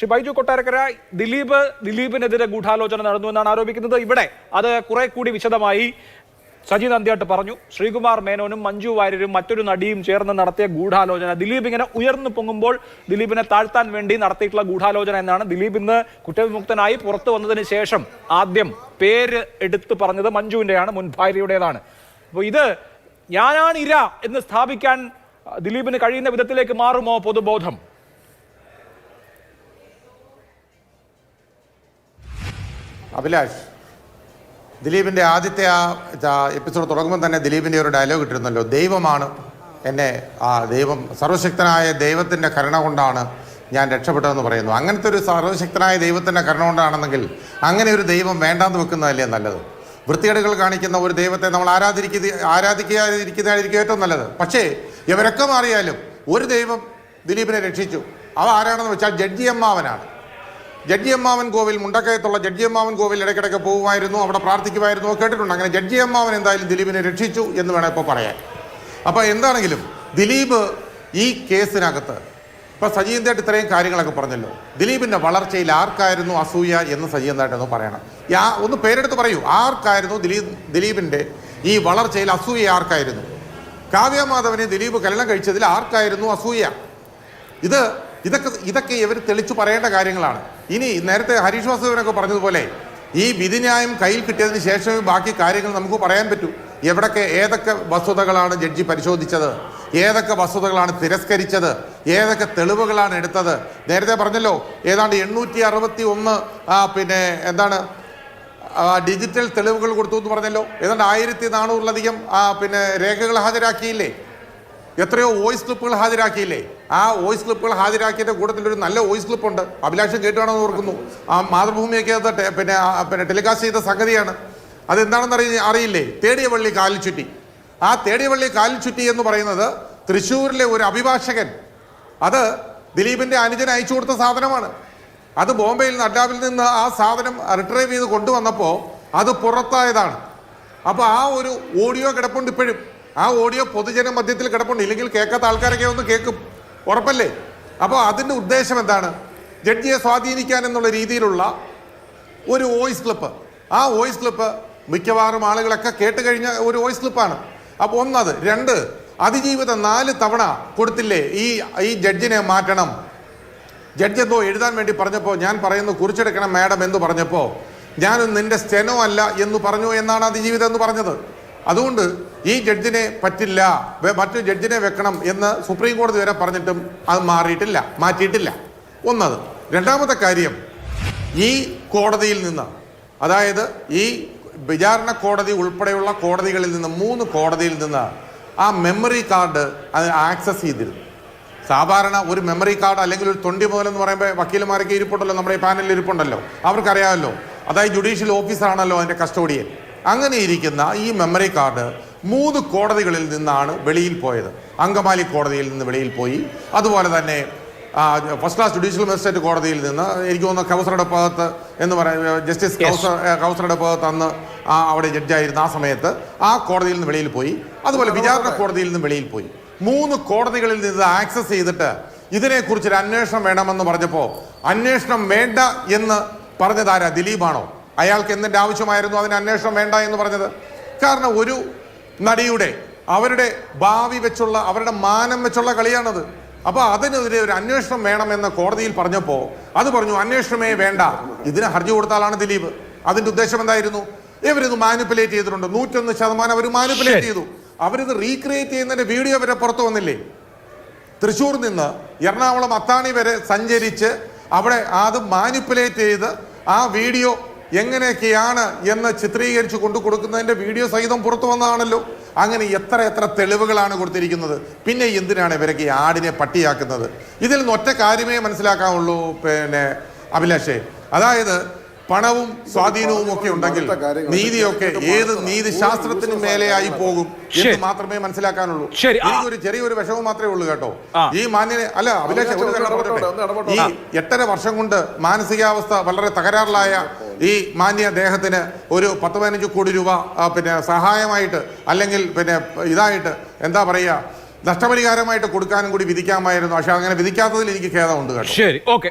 ശ്രീ ബൈജു കൊട്ടാരക്കര ദിലീപ് ദിലീപിനെതിരെ ഗൂഢാലോചന നടന്നു എന്നാണ് ആരോപിക്കുന്നത്. ഇവിടെ അത് കുറെ കൂടി വിശദമായി സജി നന്ദിയാട്ട് പറഞ്ഞു. ശ്രീകുമാർ മേനോനും മഞ്ജു വാര്യരും മറ്റൊരു നടിയും ചേർന്ന് നടത്തിയ ഗൂഢാലോചന. ദിലീപ് ഇങ്ങനെ ഉയർന്നു പൊങ്ങുമ്പോൾ ദിലീപിനെ താഴ്ത്താൻ വേണ്ടി നടത്തിയിട്ടുള്ള ഗൂഢാലോചന എന്നാണ്. ദിലീപ് ഇന്ന് കുറ്റവിമുക്തനായി പുറത്തു വന്നതിന് ശേഷം ആദ്യം പേര് എടുത്തു പറഞ്ഞത് മഞ്ജുവിന്റെയാണ് മുൻ ഭാര്യയുടേതാണ്. അപ്പോൾ ഇത് ഞാനാണ് ഇര എന്ന് സ്ഥാപിക്കാൻ ദിലീപിന് കഴിയുന്ന വിധത്തിലേക്ക് മാറുമോ പൊതുബോധം? അഭിലാഷ് ദിലീപിന്റെ ആദ്യത്തെ ആ എപ്പിസോഡ് തുടങ്ങുമ്പോൾ തന്നെ ദിലീപിന്റെ ഒരു ഡയലോഗ് ഇട്ടിരുന്നല്ലോ ദൈവമാണ് എന്നെ ആ ദൈവം സർവശക്തനായ ദൈവത്തിന്റെ കരുണ കൊണ്ടാണ് ഞാൻ രക്ഷപ്പെട്ടതെന്ന് പറയുന്നു. അങ്ങനത്തെ ഒരു സർവശക്തനായ ദൈവത്തിന്റെ കരുണ കൊണ്ടാണെന്നെങ്കിൽ അങ്ങനെ ഒരു ദൈവം വേണ്ടാന്ന് വെക്കുന്നതല്ലേ നല്ലത്? വൃത്തികേടുകൾ കാണിക്കുന്ന ഒരു ദൈവത്തെ നമ്മൾ ആരാധിക്ക ആരാധിക്കാതിരിക്കുന്നതായിരിക്കും ഏറ്റവും നല്ലത്. പക്ഷേ ഇവരൊക്കെ മാറിയാലും ഒരു ദൈവം ദിലീപിനെ രക്ഷിച്ചു. അവ ആരാണെന്ന് വെച്ചാൽ ജഡ്ജി അമ്മാവനാണ് ജഡ്ജി അമ്മാവൻ കോവിൽ മുണ്ടക്കയത്തുള്ള ജഡ്ജി അമ്മാവൻ കോവിൽ ഇടയ്ക്കിടയ്ക്ക് പോകുമായിരുന്നു അവിടെ പ്രാർത്ഥിക്കുമായിരുന്നു കേട്ടിട്ടുണ്ട്. അങ്ങനെ ജഡ്ജി അമ്മാവൻ എന്തായാലും ദിലീപിനെ രക്ഷിച്ചു എന്ന് വേണം ഇപ്പോൾ പറയാൻ. അപ്പോൾ എന്താണെങ്കിലും ദിലീപ് ഈ കേസിനകത്ത് ഇപ്പോൾ സജീവന്തായിട്ട് ഇത്രയും കാര്യങ്ങളൊക്കെ പറഞ്ഞല്ലോ. ദിലീപിന്റെ വളർച്ചയിൽ ആർക്കായിരുന്നു അസൂയ എന്ന് സജീവന്തായിട്ടൊന്ന് പറയണം. യാ ഒന്ന് പേരെടുത്ത് പറയൂ. ആർക്കായിരുന്നു ദിലീപ് ദിലീപിന്റെ ഈ വളർച്ചയിൽ അസൂയ ആർക്കായിരുന്നു? കാവ്യ മാധവനെ ദിലീപ് കല്യാണം കഴിച്ചതിൽ ആർക്കായിരുന്നു അസൂയ? ഇത് ഇതൊക്കെ ഇതൊക്കെ ഇവർ തെളിച്ചു പറയേണ്ട കാര്യങ്ങളാണ്. ഇനി നേരത്തെ ഹരീഷ് വാസുദേവനൊക്കെ പറഞ്ഞതുപോലെ ഈ വിധിന്യായം കയ്യിൽ കിട്ടിയതിന് ശേഷമേ ബാക്കി കാര്യങ്ങൾ നമുക്ക് പറയാൻ പറ്റൂ. എവിടൊക്കെ ഏതൊക്കെ വസ്തുതകളാണ് ജഡ്ജി പരിശോധിച്ചത്? ഏതൊക്കെ വസ്തുതകളാണ് തിരസ്കരിച്ചത്? ഏതൊക്കെ തെളിവുകളാണ് എടുത്തത്? നേരത്തെ പറഞ്ഞല്ലോ ഏതാണ്ട് എണ്ണൂറ്റി അറുപത്തി ഒന്ന് പിന്നെ എന്താണ് ഡിജിറ്റൽ തെളിവുകൾ കൊടുത്തു എന്ന് പറഞ്ഞല്ലോ. ഏതാണ്ട് ആയിരത്തി നാനൂറിലധികം പിന്നെ രേഖകൾ ഹാജരാക്കിയില്ലേ? എത്രയോ വോയിസ് ക്ലിപ്പുകൾ ഹാജരാക്കിയില്ലേ? ആ വോയിസ് ക്ലിപ്പുകൾ ഹാജരാക്കിയതിന്റെ കൂട്ടത്തിൽ ഒരു നല്ല വോയിസ് ക്ലിപ്പ് ഉണ്ട് അഭിലാഷം കേട്ടുവാണെന്ന് ഓർക്കുന്നു. ആ മാതൃഭൂമിയൊക്കെ പിന്നെ പിന്നെ ടെലികാസ്റ്റ് ചെയ്ത സംഗതിയാണ്. അതെന്താണെന്ന് അറിയ അറിയില്ലേ? തേടിയ വള്ളി കാലിൽ ചുറ്റി ആ തേടിയ വള്ളി കാലിൽ ചുറ്റി എന്ന് പറയുന്നത് തൃശ്ശൂരിലെ ഒരു അഭിഭാഷകൻ. അത് ദിലീപിന്റെ അനുജൻ അയച്ചു കൊടുത്ത സാധനമാണ്. അത് ബോംബെയിൽ നിന്ന് അഡാബിൽ നിന്ന് ആ സാധനം റിട്രൈവ് ചെയ്ത് കൊണ്ടുവന്നപ്പോൾ അത് പുറത്തായതാണ്. അപ്പോൾ ആ ഒരു ഓഡിയോ കിടപ്പുണ്ട് ഇപ്പോഴും. ആ ഓഡിയോ പൊതുജന മധ്യത്തിൽ കിടപ്പുണ്ട്. ഇല്ലെങ്കിൽ കേൾക്കാത്ത ആൾക്കാരൊക്കെ ഒന്ന് കേൾക്കും. ഉറപ്പല്ലേ? അപ്പോൾ അതിന്റെ ഉദ്ദേശം എന്താണ്? ജഡ്ജിയെ സ്വാധീനിക്കാൻ എന്നുള്ള രീതിയിലുള്ള ഒരു വോയിസ് ക്ലിപ്പ്. ആ വോയിസ് ക്ലിപ്പ് മിക്കവാറും ആളുകളൊക്കെ കേട്ട് കഴിഞ്ഞ ഒരു വോയിസ് ക്ലിപ്പാണ്. അപ്പോൾ ഒന്നത് രണ്ട് അതിജീവിതം നാല് തവണ കൊടുത്തില്ലേ ഈ ഈ ജഡ്ജിനെ മാറ്റണം. ജഡ്ജ് എന്തോ എഴുതാൻ വേണ്ടി പറഞ്ഞപ്പോൾ ഞാൻ പറയുന്നു കുറിച്ചെടുക്കണം മാഡം എന്ന് പറഞ്ഞപ്പോൾ ഞാൻ നിന്റെ സ്റ്റെനോ അല്ല എന്ന് പറഞ്ഞു എന്നാണ് അതിജീവിതം എന്ന് പറഞ്ഞത്. അതുകൊണ്ട് ഈ ജഡ്ജിനെ പറ്റില്ല മറ്റു ജഡ്ജിനെ വെക്കണം എന്ന് സുപ്രീം കോടതി വരെ പറഞ്ഞിട്ടും അത് മാറിയിട്ടില്ല മാറ്റിയിട്ടില്ല. ഒന്നത്. രണ്ടാമത്തെ കാര്യം ഈ കോടതിയിൽ നിന്ന് അതായത് ഈ വിചാരണ കോടതി ഉൾപ്പെടെയുള്ള കോടതികളിൽ നിന്ന് മൂന്ന് കോടതിയിൽ നിന്ന് ആ മെമ്മറി കാർഡ് അത് ആക്സസ് ചെയ്തിരുന്നു. സാധാരണ ഒരു മെമ്മറി കാർഡ് അല്ലെങ്കിൽ ഒരു തൊണ്ടി മുതൽ എന്ന് പറയുമ്പോൾ വക്കീലന്മാരൊക്കെ ഇരിപ്പുണ്ടല്ലോ നമ്മുടെ ഈ പാനലിൽ ഇരിപ്പുണ്ടല്ലോ. അവർക്കറിയാമല്ലോ. അതായത് ജുഡീഷ്യൽ ഓഫീസറാണല്ലോ അതിന്റെ കസ്റ്റോഡിയൻ അങ്ങനെ ഇരിക്കുന്ന ഈ മെമ്മറി കാർഡ് മൂന്ന് കോടതികളിൽ നിന്നാണ് വെളിയിൽ പോയത്. അങ്കമാലി കോടതിയിൽ നിന്ന് വെളിയിൽ പോയി. അതുപോലെ തന്നെ ഫസ്റ്റ് ക്ലാസ് ജുഡീഷ്യൽ മജിസ്ട്രേറ്റ് കോടതിയിൽ നിന്ന് എനിക്ക് തോന്നുന്നു കൗസറുടെ ഭാഗത്ത് എന്ന് പറയുന്ന ജസ്റ്റിസ് കൗസർ കൗസറുടെ ഭാഗത്ത് അന്ന് ആ അവിടെ ജഡ്ജായിരുന്ന ആ സമയത്ത് ആ കോടതിയിൽ നിന്ന് വെളിയിൽ പോയി. അതുപോലെ വിചാരണ കോടതിയിൽ നിന്ന് വെളിയിൽ പോയി. മൂന്ന് കോടതികളിൽ നിന്ന് ആക്സസ് ചെയ്തിട്ട് ഇതിനെക്കുറിച്ചൊരു അന്വേഷണം വേണമെന്ന് പറഞ്ഞപ്പോൾ അന്വേഷണം വേണ്ട എന്ന് പറഞ്ഞതാരാ ദിലീപാണോ? അയാൾക്ക് എന്തിന്റെ ആവശ്യമായിരുന്നു? അതിന് അന്വേഷണം വേണ്ട എന്ന് പറഞ്ഞത്. കാരണം ഒരു നടിയുടെ അവരുടെ ഭാവി വെച്ചുള്ള അവരുടെ മാനം വെച്ചുള്ള കളിയാണത്. അപ്പോൾ അതിനെതിരെ ഒരു അന്വേഷണം വേണമെന്ന് കോടതിയിൽ പറഞ്ഞപ്പോൾ അത് പറഞ്ഞു അന്വേഷണമേ വേണ്ട. ഇതിന് ഹർജി കൊടുത്താലാണ് ദിലീപ്. അതിന്റെ ഉദ്ദേശം എന്തായിരുന്നു? ഇവരിത് മാനിപ്പുലേറ്റ് ചെയ്തിട്ടുണ്ട്. നൂറ്റൊന്ന് ശതമാനം അവർ മാനിപ്പുലേറ്റ് ചെയ്തു. അവരിത് റീക്രിയേറ്റ് ചെയ്യുന്നതിന്റെ വീഡിയോ വരെ പുറത്തു വന്നില്ലേ? തൃശ്ശൂർ നിന്ന് എറണാകുളം അത്താണി വരെ സഞ്ചരിച്ച് അവിടെ അത് മാനിപ്പുലേറ്റ് ചെയ്ത് ആ വീഡിയോ എങ്ങനെയൊക്കെയാണ് എന്ന് ചിത്രീകരിച്ച് കൊണ്ടു കൊടുക്കുന്നതിന്റെ വീഡിയോ സഹിതം പുറത്തു വന്നതാണല്ലോ. അങ്ങനെ എത്ര എത്ര തെളിവുകളാണ് കൊടുത്തിരിക്കുന്നത്. പിന്നെ എന്തിനാണ് ഇവരൊക്കെ ഈ ആടിനെ പട്ടിയാക്കുന്നത്? ഇതിൽ നിന്ന് ഒറ്റ കാര്യമേ മനസ്സിലാക്കാവുള്ളൂ പിന്നെ അഭിലാഷേ. അതായത് പണവും സ്വാധീനവും ഒക്കെ ഉണ്ടെങ്കിൽ നീതിയൊക്കെ ഏത് നീതി ശാസ്ത്രത്തിന് മേലെയായി പോകും എന്ന് മാത്രമേ മനസ്സിലാക്കാനുള്ളൂ. എനിക്കൊരു ചെറിയൊരു വിഷമം മാത്രമേ ഉള്ളൂ കേട്ടോ. ഈ മാന്യനെ അല്ല അഭിലാഷ് ഒരു ഈ എട്ടര വർഷം കൊണ്ട് മാനസികാവസ്ഥ വളരെ തകരാറിലായ ഈ മാന്യ അദ്ദേഹത്തിന് ഒരു പത്ത് പതിനഞ്ച് കോടി രൂപ പിന്നെ സഹായമായിട്ട് അല്ലെങ്കിൽ പിന്നെ ഇതായിട്ട് എന്താ പറയുക നഷ്ടപരിഹാരമായിട്ട് കൊടുക്കാനും കൂടി വിധിക്കാമായിരുന്നു. പക്ഷെ അങ്ങനെ വിധിക്കാത്തതിൽ എനിക്ക് ഖേദമുണ്ട് കേട്ടോ. ശരി ഓക്കെ.